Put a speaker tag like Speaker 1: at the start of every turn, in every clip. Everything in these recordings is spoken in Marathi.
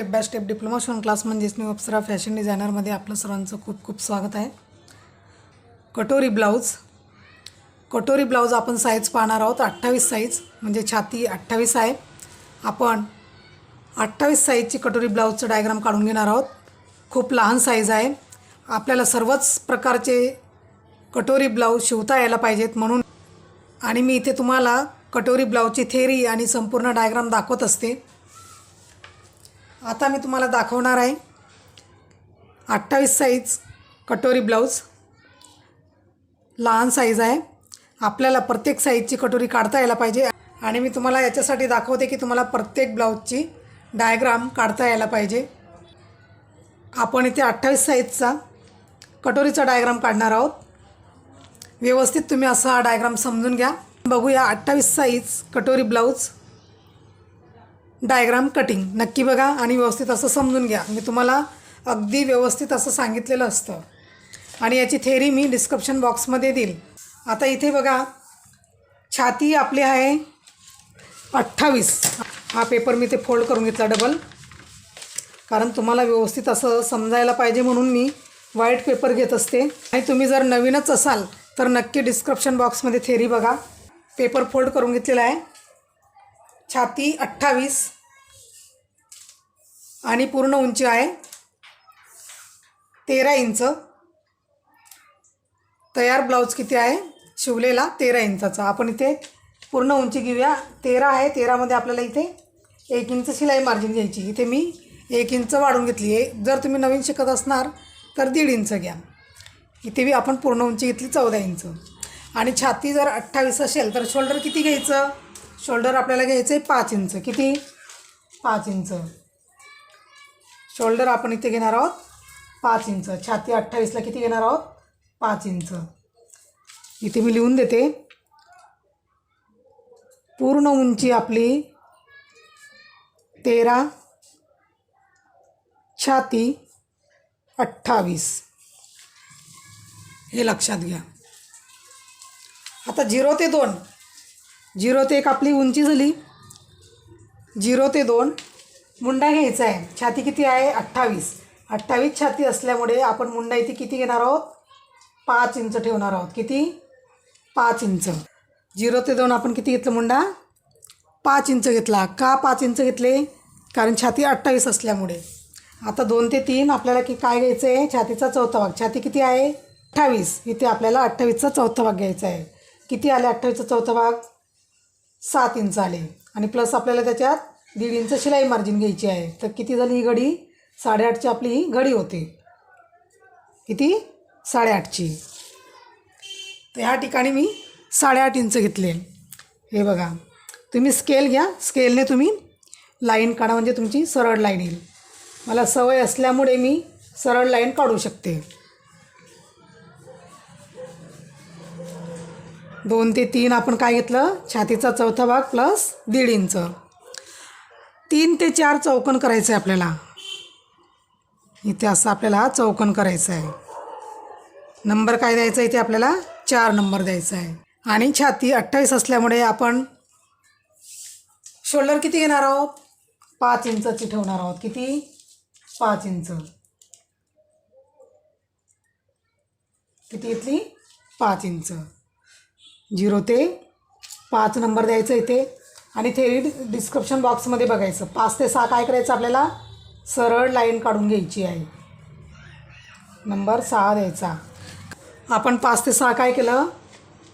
Speaker 1: स्टेप बाय स्टेप डिप्लोमा शिवण क्लास म्हणजेच मी अप्सरा फॅशन डिझायनरमध्ये आपलं सर्वांचं खूप खूप स्वागत आहे. कटोरी ब्लाऊज कटोरी ब्लाऊज आपण साईज पाहणार आहोत अठ्ठावीस साईज म्हणजे छाती अठ्ठावीस आहे. आपण अठ्ठावीस साईजची कटोरी ब्लाऊजचं डायग्राम काढून घेणार आहोत. खूप लहान साईज आहे. आपल्याला सर्वच प्रकारचे कटोरी ब्लाऊज शिवता यायला पाहिजेत म्हणून. आणि मी इथे तुम्हाला कटोरी ब्लाऊजची थेरी आणि संपूर्ण डायग्राम दाखवत असते. आता मी तुम्हाला दाखवणार आहे अठ्ठावीस साईज कटोरी ब्लाऊज लहान साईज आहे. आपल्याला प्रत्येक साईजची कटोरी काढता यायला पाहिजे. आणि मी तुम्हाला याच्यासाठी दाखवते की तुम्हाला प्रत्येक ब्लाऊजची डायग्राम काढता यायला पाहिजे. आपण इथे अठ्ठावीस साईजचा कटोरीचा डायग्राम काढणार आहोत. व्यवस्थित तुम्ही असा हा डायग्राम समजून घ्या. बघूया अठ्ठावीस साईज कटोरी ब्लाऊज डायग्राम कटिंग. नक्की बघा आणि व्यवस्थित असं समजून घ्या. मी तुम्हाला अगदी व्यवस्थित असं सांगितलेलं असतं. आणि याची थेरी मी डिस्क्रिप्शन बॉक्समध्ये देईल. आता इथे बघा छाती आपली आहे अठ्ठावीस. हा पेपर मी ते फोल्ड करून घेतला डबल कारण तुम्हाला व्यवस्थित असं समजायला पाहिजे म्हणून मी व्हाईट पेपर घेत असते. आणि तुम्ही जर नवीनच असाल तर नक्की डिस्क्रिप्शन बॉक्समध्ये थेरी बघा. पेपर फोल्ड करून घेतलेला आहे. छाती अठ्ठावीस आणि पूर्ण उंची आहे. तेरा इंच. तयार ब्लाऊज किती आहे? शिवलेला तेरा इंचाचा. आपण इथे पूर्ण उंची घेऊया. तेरा आहे. तेरामध्ये आपल्याला इथे एक इंच शिलाई मार्जिन घ्यायची. इथे मी एक इंच वाढून घेतली आहे. जर तुम्ही नवीन शिकत असणार तर दीड इंच घ्या. इथे बी आपण पूर्ण उंची घेतली चौदा इंच. आणि छाती जर अठ्ठावीस असेल तर शोल्डर किती घ्यायचं? शोल्डर आपल्याला घ्यायचं आहे पाच इंच. किती? पाच इंच. शोल्डर आपण इथे घेणार आहोत पाच इंच. छाती अठ्ठावीसला किती घेणार आहोत? पाच इंच. इथे मी लिहून देते. पूर्ण उंची आपली तेरा छाती अठ्ठावीस. हे लक्षात घ्या. आता झिरो ते दोन. झिरो ते एक आपली उंची झाली. झिरो ते दोन. मुंडा घ्यायचा आहे. छाती किती आहे? अठ्ठावीस. अठ्ठावीस छाती असल्यामुळे आपण मुंडा इथे किती घेणार आहोत? पाच इंच ठेवणार आहोत. किती? पाच इंच. झिरो ते दोन आपण किती घेतलं मुंडा? पाच इंच घेतला. का पाच इंच घेतले? कारण छाती अठ्ठावीस असल्यामुळे. आता दोन ते तीन. आपल्याला की काय घ्यायचं आहे? छातीचा चौथा भाग. छाती किती आहे? अठ्ठावीस. इथे आपल्याला अठ्ठावीसचा चौथा भाग घ्यायचा आहे. किती आले अठ्ठावीसचा चौथा भाग? सात इंच आले आणि प्लस आपल्याला त्याच्यात दीड इंच शिलाई मार्जिन घ्यायची आहे. तर किती झाली ही घडी? साडेआठची आपली ही घडी होते. किती? साडेआठची तर ह्या ठिकाणी मी साडेआठ इंच घेतले. हे बघा. तुम्ही स्केल घ्या. स्केलने तुम्ही लाईन काढा. म्हणजे तुमची सरळ लाईन येईल. मला सवय असल्यामुळे मी सरळ लाईन काढू शकते. दोन ते तीन आपण काय घेतलं? छातीचा चौथा भाग प्लस दीड इंच तीन ते चार चौकन करायचं आहे आपल्याला. इथे असं आपल्याला चौकन करायचं आहे नंबर काय द्यायचा इथे आपल्याला? चार नंबर द्यायचा आहे आणि छाती अठ्ठावीस असल्यामुळे आपण शोल्डर किती घेणार आहोत? पाच इंचाची ठेवणार आहोत. किती? पाच इंच. किती घेतली? पाच इंच. झिरो ते पाच नंबर द्यायचं इथे. आणि थेरी डिस्क्रिप्शन बॉक्समध्ये बघायचं. पाच ते सहा काय करायचं आपल्याला? सरळ लाईन काढून घ्यायची आहे. नंबर सहा द्यायचा. आपण पाच ते सहा काय केलं?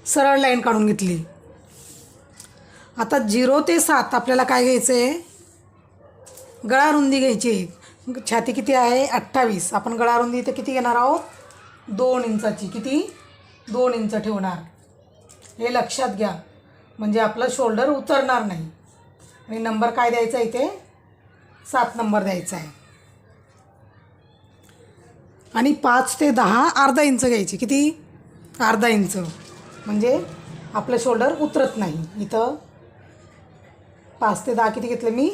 Speaker 1: सरळ लाईन काढून घेतली. आता झिरो ते सात आपल्याला काय घ्यायचं आहे गळा रुंदी घ्यायची आहे. छाती किती आहे? अठ्ठावीस. आपण गळा रुंदी इथे किती घेणार आहोत? दोन इंचाची. किती? दोन इंच ठेवणार. हे लक्षात घ्या. म्हणजे आपलं शोल्डर उतरणार नाही. आणि नंबर काय द्यायचा इथे? सात नंबर द्यायचा आहे. आणि पाच ते दहा अर्धा इंच घ्यायची. किती? अर्धा इंच म्हणजे आपलं शोल्डर उतरत नाही. इथं पाच ते दहा किती घेतलं मी?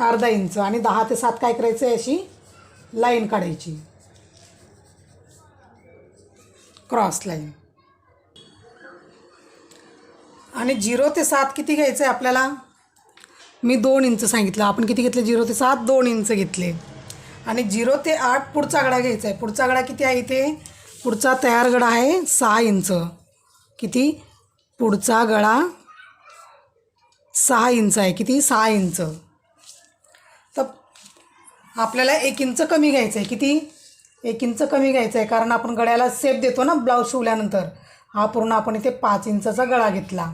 Speaker 1: अर्धा इंच आणि दहा ते सात काय करायचं आहे अशी? लाईन काढायची. क्रॉस लाईन आणि झिरो ते सात किती घ्यायचं आहे आपल्याला? मी दोन इंच सांगितलं. आपण किती घेतले? झिरो ते सात दोन इंच घेतले. आणि झिरो ते आठ पुढचा गडा घ्यायचा आहे. पुढचा गडा किती आहे इथे? पुढचा तयार गडा आहे सहा इंच. किती? पुढचा गळा सहा इंच आहे. किती? सहा इंच. तर आपल्याला एक इंच कमी घ्यायचं आहे. किती? एक इंच कमी घ्यायचं आहे. कारण आपण गळ्याला सेप देतो ना ब्लाऊज शिवल्यानंतर. हा पूर्ण आपण इथे पाच इंचाचा गळा घेतला.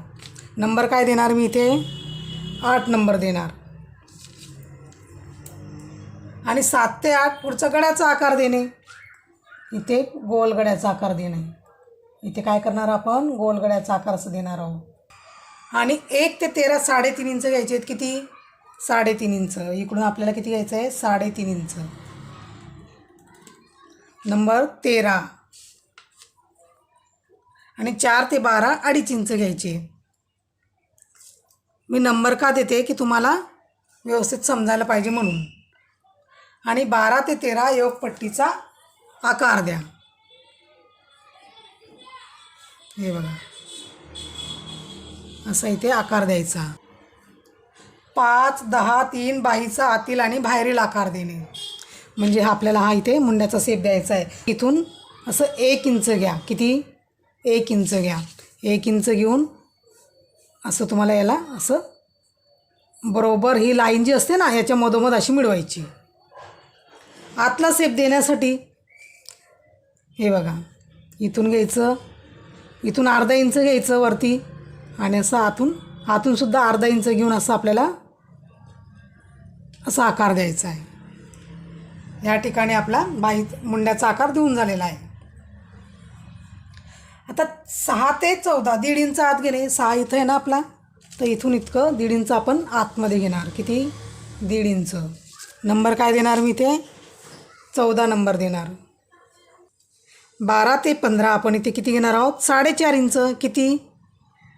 Speaker 1: नंबर काय देणार मी इथे? आठ नंबर देणार. आणि सात ते आठ पुढचा गड्याचा आकार देणे. इथे गोल गड्याचा आकार देणे. इथे काय करणार आपण? गोल गड्याचा आकार असं देणार आहोत. आणि एक ते तेरा साडेतीन इंच घ्यायचे आहेत किती? साडेतीन इंच. इकडून आपल्याला किती घ्यायचं आहे? साडेतीन इंच. नंबर तेरा. आणि चार ते बारा अडीच इंच घ्यायचे. मी नंबर का देते की तुम्हाला व्यवस्थित समजायला पाहिजे म्हणून? आणि बारा ते तेरा योगपट्टीचा आकार द्या. हे बघा. असा इथे आकार द्यायचा. पाच दहा तीन बाईचा आतील आणि बाहेरील आकार देणे. म्हणजे हा आपल्याला हा इथे मुंड्याचा सेप द्यायचा आहे. इथून असं एक इंच घ्या. किती? एक इंच घ्या. एक इंच घेऊन असं तुम्हाला याला असं बरोबर ही लाईन जी असते ना याच्या मधोमध अशी मिळवायची. आतला सेप देण्यासाठी हे बघा इथून घ्यायचं इथून अर्धा इंच घ्यायचं वरती आणि असं आतून आतूनसुद्धा अर्धा इंच घेऊन असं आपल्याला असा आकार द्यायचा आहे. या ठिकाणी आपला बाई मुंड्याचा आकार देऊन झालेला आहे. आता सहा ते चौदा दीड इंच आत गेले सहा इथं आहे ना आपला? तर इथून इतकं दीड इंच आपण आतमध्ये घेणार. किती? दीड इंच. नंबर काय देणार मी इथे? चौदा नंबर देणार. बारा ते पंधरा आपण इथे किती घेणार आहोत? साडेचार इंच. किती?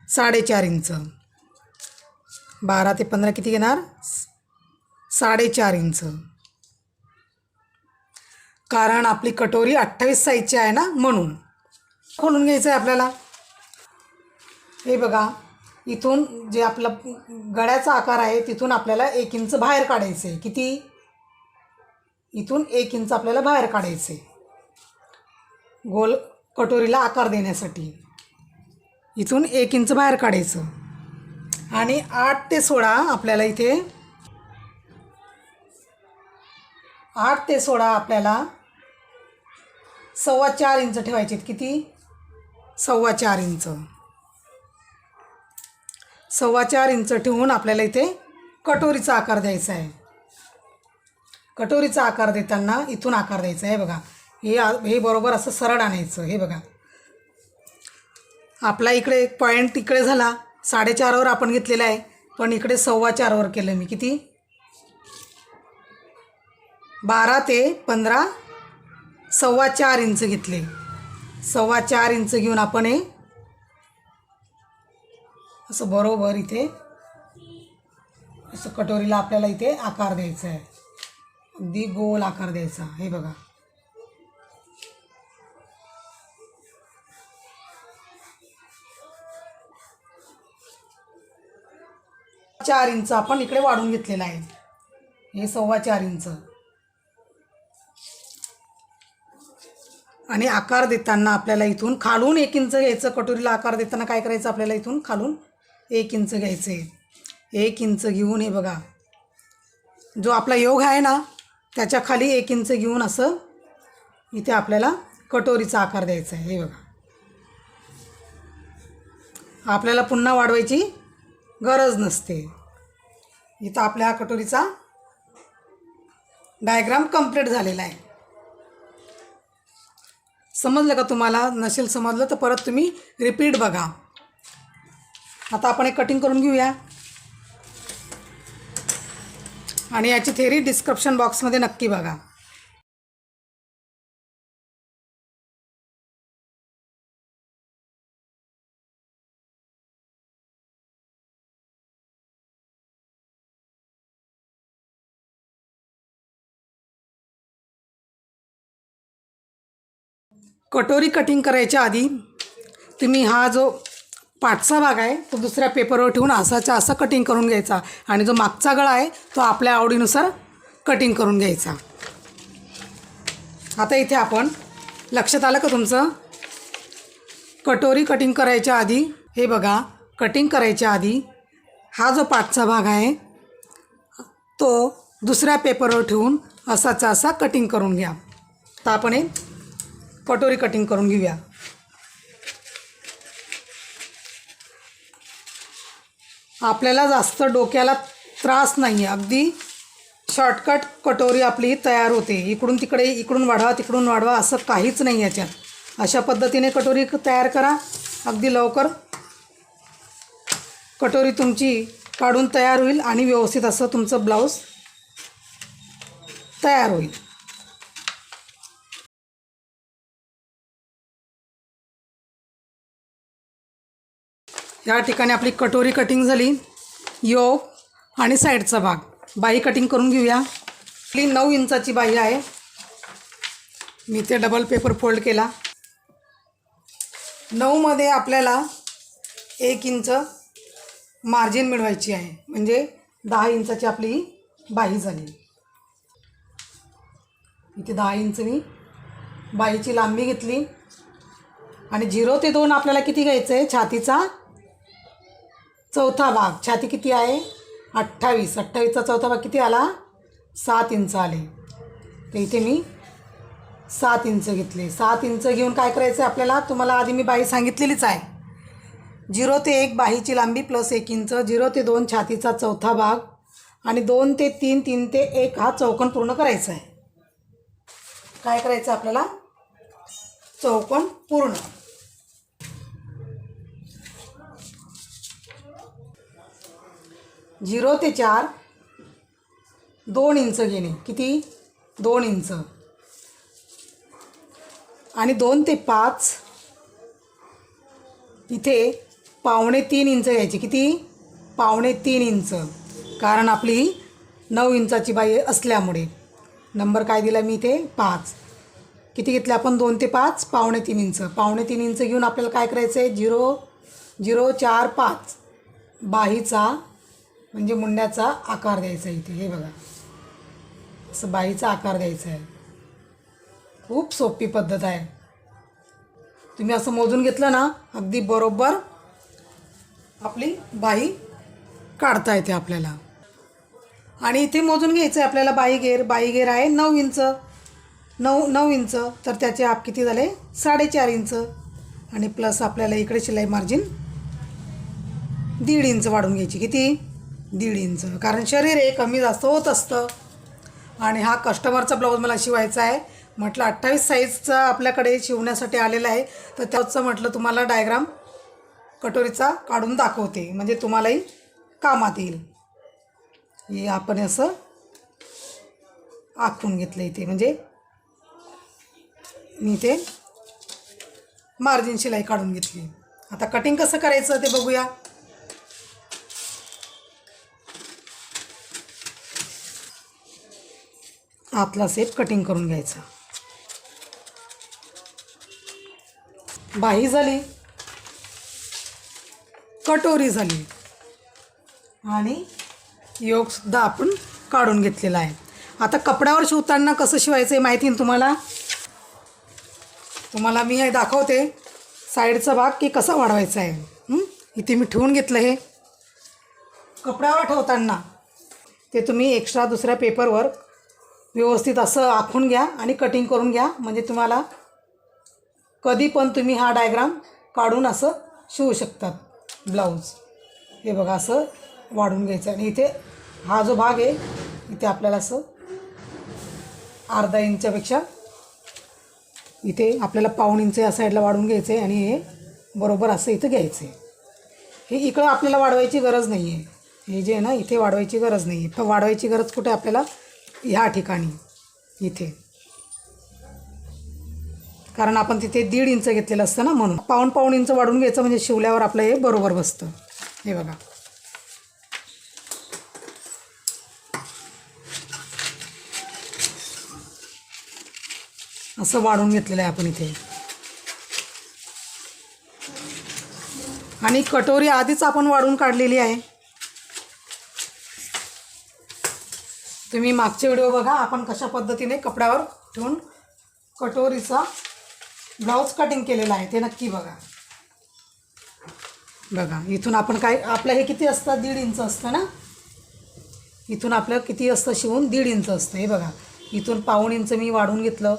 Speaker 1: साडेचार इंच. बारा ते पंधरा किती घेणार? साडेचार इंच. कारण आपली कटोरी अठ्ठावीस साईजची आहे ना म्हणून. खोलून घ्यायचं आहे आपल्याला. हे बघा इथून जे आपलं गळ्याचा आकार आहे तिथून आपल्याला एक इंच बाहेर काढायचं आहे किती? इथून एक इंच आपल्याला बाहेर काढायचं आहे गोल कटोरीला आकार देण्यासाठी. इथून एक इंच बाहेर काढायचं. आणि आठ ते सोळा आपल्याला इथे आठ ते सोळा आपल्याला सव्वा चार इंच ठेवायचे आहेत. किती? सव्वा चार इंच. सव्वा चार इंच ठेवून आपल्याला इथे कटोरीचा आकार द्यायचा आहे. कटोरीचा आकार देताना इथून आकार द्यायचा आहे. बघा. हे हे बरोबर असं सरळ आणायचं. हे बघा. आपला इकडे एक पॉईंट इकडे झाला साडेचारवर आपण घेतलेला आहे. पण इकडे सव्वा चारवर केलं मी. किती? बारा ते पंधरा सव्वा चार इंच घेतले. सव्वा चार इंच घेऊन आपण हे असं बरोबर इथे असं कटोरीला आपल्याला इथे आकार द्यायचा आहे. अगदी गोल आकार द्यायचा. हे बघा. चार इंच आपण इकडे वाढून घेतलेला आहे. हे सव्वा चार इंच. आणि आकार देताना आपल्याला इथून खालून एक इंच घ्यायचं कटोरीला आकार देताना काय करायचं आपल्याला इथून खालून? एक इंच घ्यायचं. आहे एक इंच घेऊन हे बघा. जो आपला योग आहे ना त्याच्याखाली एक इंच घेऊन असं इथे आपल्याला कटोरीचा आकार द्यायचा आहे. हे बघा. आपल्याला पुन्हा वाढवायची गरज नसते. इथं आपल्या हा कटोरीचा डायग्राम कंप्लीट झालेला आहे. समजलं का तुम्हाला? नसेल समजलं तर परत तुम्ही रिपीट बघा. आता आपण एक कटिंग करून घेऊया. आणि याची थेरी डिस्क्रिप्शन बॉक्समध्ये नक्की बघा. कटोरी कटिंग करायच्या आधी तुम्ही हा जो पाठचा भाग आहे तो दुसऱ्या पेपरवर ठेवून असाच्या असं कटिंग करून घ्यायचा. आणि जो मागचा गळा आहे तो आपल्या आवडीनुसार कटिंग करून घ्यायचा. आता इथे आपण लक्षात आलं का तुमचं? कटोरी कटिंग करायच्या आधी हे बघा कटिंग करायच्या आधी हा जो पाठचा भाग आहे तो दुसऱ्या पेपरवर ठेवून असाचा असा कटिंग करून घ्या. तर आपण हे कटोरी कटिंग करून घेऊया. आपल्याला जास्त डोक्याला त्रास नाही आहे अगदी शॉर्टकट कटोरी आपली तयार होते. इकडून तिकडे इकडून वाढवा तिकडून वाढवा असं काहीच नाही याच्यात. अशा पद्धतीने कटोरी तयार करा. अगदी लवकर कटोरी तुमची काढून तयार होईल आणि व्यवस्थित असं तुमचं ब्लाऊज तयार होईल. या ठिकाणी आपली कटोरी कटिंग झाली. योग आणि साईडचा भाग. बाही कटिंग करून घेऊया. आपली नऊ इंचाची बाही आहे. मी ते डबल पेपर फोल्ड केला. नऊमध्ये आपल्याला एक इंच मार्जिन मिळवायची आहे. म्हणजे दहा इंचाची आपली बाही झाली. इथे दहा इंच मी बाईची लांबी घेतली. आणि झिरो ते दोन आपल्याला किती घ्यायचं आहे छातीचा चौथा भाग. छाती किती आहे? अठ्ठावीस. अठ्ठावीसचा चौथा भाग किती आला? सात इंच आले. तर इथे मी सात इंच घेतले. सात इंच घेऊन काय करायचं आहे आपल्याला? तुम्हाला आधी मी बाई सांगितलेलीच आहे. झिरो ते एक बाहीची लांबी प्लस एक इंच. झिरो ते दोन छातीचा चौथा भाग. आणि दोन ते तीन तीन ते एक हा चौकण पूर्ण करायचा आहे काय करायचं आपल्याला? चौकण पूर्ण. झिरो ते चार दोन इंच घेणे. किती? दोन इंच. आणि दोन ते पाच इथे पावणे तीन इंच घ्यायची. किती? पावणे तीन इंच. कारण आपली नऊ इंचाची बाई असल्यामुळे. नंबर काय दिला मी इथे? पाच. किती घेतले आपण? दोन ते पाच पावणे तीन इंच. पावणे तीन इंच घेऊन आपल्याला काय करायचं आहे झिरो झिरो चार पाच. बाहीचा म्हणजे मुंड्याचा आकार द्यायचा इथे हे बघा. असं बाईचा आकार द्यायचा आहे. खूप सोपी पद्धत आहे. तुम्ही असं मोजून घेतलं ना अगदी बरोबर आपली बाई काढता येते आपल्याला. आणि इथे मोजून घ्यायचं आहे आपल्याला बाई घेर बाई घेर आहे नऊ इंच. नऊ नऊ इंच. तर त्याचे आप किती झाले? साडेचार इंच. आणि प्लस आपल्याला इकडे शिलाई मार्जिन दीड इंच वाढून घ्यायची. किती? दीड इंच कारण शरीर हे कमी जास्त होत असतं. आणि हा कस्टमरचा ब्लाऊज मला शिवायचा आहे. म्हटलं अठ्ठावीस साईजचा आपल्याकडे शिवण्यासाठी आलेला आहे. तर त्याचं म्हटलं तुम्हाला डायग्राम कटोरीचा काढून दाखवते. म्हणजे तुम्हालाही कामात येईल. हे आपण असं आखून घेतलं इथे. म्हणजे मी ते मार्जिन शिलाई काढून घेतली. आता कटिंग कसं करायचं ते बघूया. आतला सेप कटिंग करून घ्यायचा. बाही झाली. कटोरी झाली. आणि योगसुद्धा आपण काढून घेतलेला आहे. आता कपड्यावर शिवताना कसं शिवायचं आहे माहिती ना तुम्हाला? तुम्हाला मी हे दाखवते. साईडचा भाग की कसा वाढवायचा आहे. इथे मी ठेवून घेतलं हे. कपड्यावर ठेवताना ते तुम्ही एक्स्ट्रा दुसऱ्या पेपरवर व्यवस्थित असं आखून घ्या आणि कटिंग करून घ्या. म्हणजे तुम्हाला कधी पण तुम्ही हा डायग्राम काढून असं शिवू शकतात. ब्लाऊज हे बघा असं वाढून घ्यायचं. आणि इथे हा जो भाग आहे इथे आपल्याला असं अर्धा इंचापेक्षा इथे आपल्याला पाऊण इंच या साईडला वाढवून घ्यायचं आहे आणि हे बरोबर असं इथं घ्यायचं आहे हे इकडं आपल्याला वाढवायची गरज नाही आहे हे जे आहे ना इथे वाढवायची गरज नाही आहे वाढवायची गरज कुठे आपल्याला ह्या ठिकाणी इथे. कारण आपण तिथे दीड इंच घेतलेलं असतं ना म्हणून. पाऊण पाऊण इंच वाढून घ्यायचं म्हणजे शिवल्यावर आपलं हे बरोबर बसतं. हे बघा. असं वाढून घेतलेलं आहे आपण इथे. आणि कटोरी आधीच आपण वाढून काढलेली आहे. तुम्ही मागचे व्हिडिओ बघा आपण कशा पद्धतीने कपड्यावर ठेवून कटोरीचा ब्लाऊज कटिंग केलेला आहे ते नक्की बघा. बघा इथून आपण काय आपलं हे किती असतं? दीड इंच असतं ना? इथून आपलं किती असतं शिवून? दीड इंच असतं हे बघा. इथून पाऊण इंच मी वाढवून घेतलं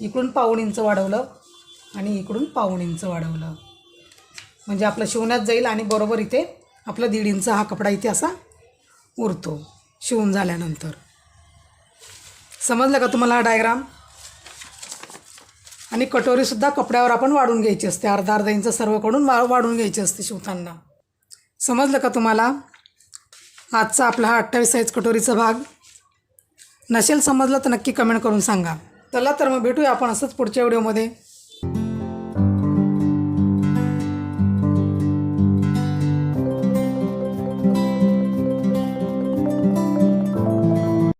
Speaker 1: इकडून पाऊण इंच वाढवलं आणि इकडून पाऊण इंच वाढवलं. म्हणजे आपलं शिवण्यात जाईल आणि बरोबर इथे आपलं दीड इंच हा कपडा इथे असा उरतो. शिवून झाल्यानंतर. समजलं का तुम्हाला हा डायग्राम आणि कटोरीसुद्धा कपड्यावर आपण वाढून घ्यायची असते. अर्धा अर्धा इंच सर्वकडून वा वाढून घ्यायची असते शिवताना. समजलं का तुम्हाला? आजचा आपला हा अठ्ठावीस साईज कटोरीचा भाग. नसेल समजलं तर नक्की कमेंट करून सांगा. चला तर मग भेटूया आपण असंच पुढच्या व्हिडिओमध्ये